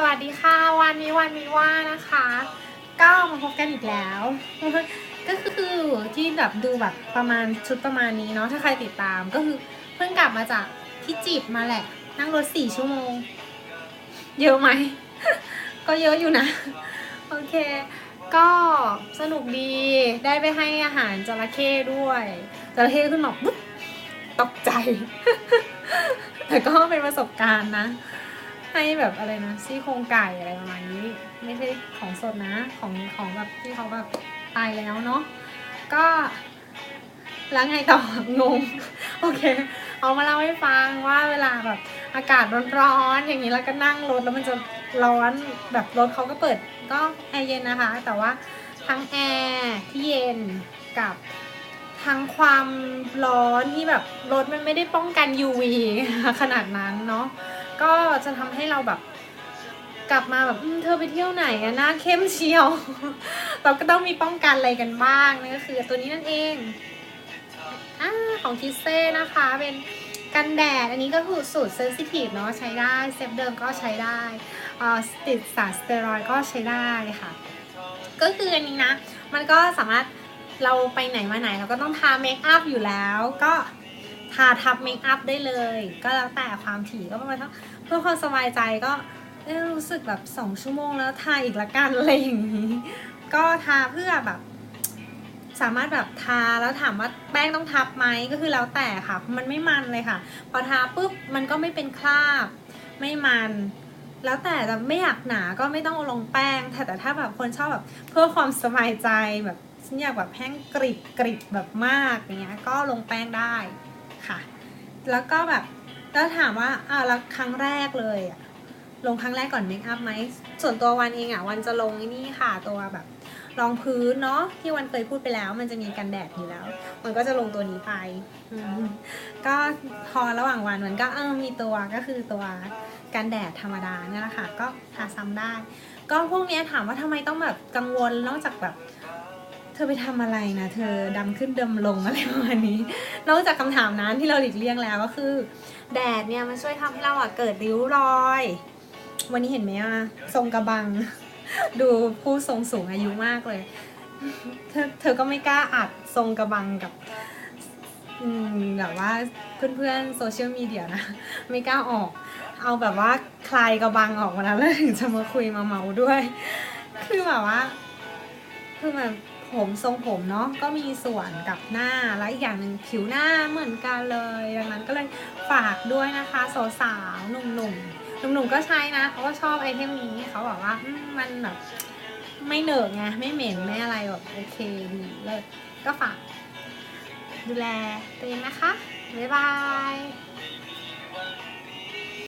สวัสดีค่ะ วันนี้วันมีว่านะคะ ก็มาพบกันอีกแล้ว ก็คือที่แบบดูแบบประมาณชุดประมาณนี้เนาะถ้าใครติดตามก็คือเพิ่งกลับมาจากที่จีบมาแหละ นั่งรถสี่ชั่วโมง เยอะไหม ก็เยอะอยู่นะ โอเค ก็สนุกดีได้ไปให้อาหารจระเข้ด้วยจระเข้ขึ้นมาปุ๊บตกใจ แต่ก็เป็นประสบการณ์นะ ให้แบบอะไรนะซี่โครงไก่อะไรประมาณนี้ ไม่ใช่ของสดนะของของแบบที่เขาแบบตายแล้วเนาะก็แล้วไงต่องงโอเค เอามาเล่าให้ฟังว่าเวลาแบบอากาศร้อนๆอย่างนี้แล้วก็นั่งรถแล้วมันจะร้อนแบบรถเขาก็เปิดก็แอร์เย็นนะคะ แต่ว่าทั้งแอร์ที่เย็นกับทั้งความร้อนที่แบบรถมันไม่ได้ป้องกัน UV ขนาดนั้นเนาะ ก็จะทำให้เราแบบกลับมาแบบเธอไปเที่ยวไหนอะหน้าเข้มเชียว เราก็ต้องมีป้องกันอะไรกันบ้างนั่นก็คือตัวนี้นั่นเองอของคิเซ่นะคะเป็นกันแดด อันนี้ก็คือสูตรเซนซิทีฟเนาะใช้ได้เซฟเดิมก็ใช้ได้ติดสารสเตียรอยด์ก็ใช้ได้ค่ะ ก็คืออันนี้นะ มันก็สามารถเราไปไหนมาไหนเราก็ต้องทาเมคอัพอยู่แล้วก็ ทาทับเมคอัพได้เลย ก็แล้วแต่ความถี่ก็ประมาณเท่าเพื่อความสบายใจก็รู้สึกแบบสองชั่วโมงแล้วทาอีกละกันอะไรอย่างนี้ ก็ทาเพื่อแบบ สามารถแบบทาแล้วถามว่าแป้งต้องทับไหมก็คือแล้วแต่ค่ะ มันไม่มันเลยค่ะ พอทาปุ๊บมันก็ไม่เป็นคราบ ไม่มันแล้วแต่จะไม่อยากหนาก็ไม่ต้องลงแป้ง แต่แต่ถ้าแบบคนชอบแบบเพื่อความสบายใจแบบฉันอยากแบบแห้งกริบกริบแบบมากอย่างเงี้ยก็ลงแป้งได้ ค่ะ แล้วก็แบบแล้วถามว่าอ่าแล้วครั้งแรกเลยอะลงครั้งแรกก่อนเมคอัพไหม ส่วนตัววันเองอะวันจะลงอ้นี่ค่ะตัวแบบรองพื้นเนาะที่วันเคยพูดไปแล้ว มันจะมีกันแดดอยู่แล้ว มันก็จะลงตัวนี้ไป ก็พอระหว่างวันมันก็เออมีตัวก็คือตัวกันแดดธรรมดาเนี่ยแหละค่ะ ก็ทาซ้ำได้ ก็พวกนี้ถามว่าทำไมต้องแบบกังวลนอกจากแบบ ธอไปทำอะไรนะเธอดำขึ้นดำลงอะไรประมาณนี้ นอกจากคำถามนั้นที่เราหลีกเลี่ยงแล้วก็คือ แดดเนี่ยมันช่วยทำให้เราอะเกิดริ้วรอย วันนี้เห็นไหมอะทรงกระบัง ดูผู้ทรงสูงอายุมากเลยเธอเธอก็ไม่กล้าอัดทรงกระบังกับอืมแบบว่าเพื่อนๆโซเชียลมีเดียนะ ไม่กล้าออก เอาแบบว่าคลายกระบังออกมาแล้วแล้วถึงจะมาคุยมาเมาด้วย คือแบบว่าคือแบบ ผมทรงผมเนาะก็มีส่วนกับหน้าและอีกอย่างหนึ่งผิวหน้าเหมือนกันเลย ดังนั้นก็เลยฝากด้วยนะคะสาวๆหนุ่มๆหนุ่มๆก็ใช้นะเขาก็ชอบไอเทมนี้เขาบอกว่ามมันแบบไม่เหนอะไงไม่เหม็นไม่อะไรแบบโอเคดีเลิศก็ฝากดูแลตัวเองนะคะบ๊ายบาย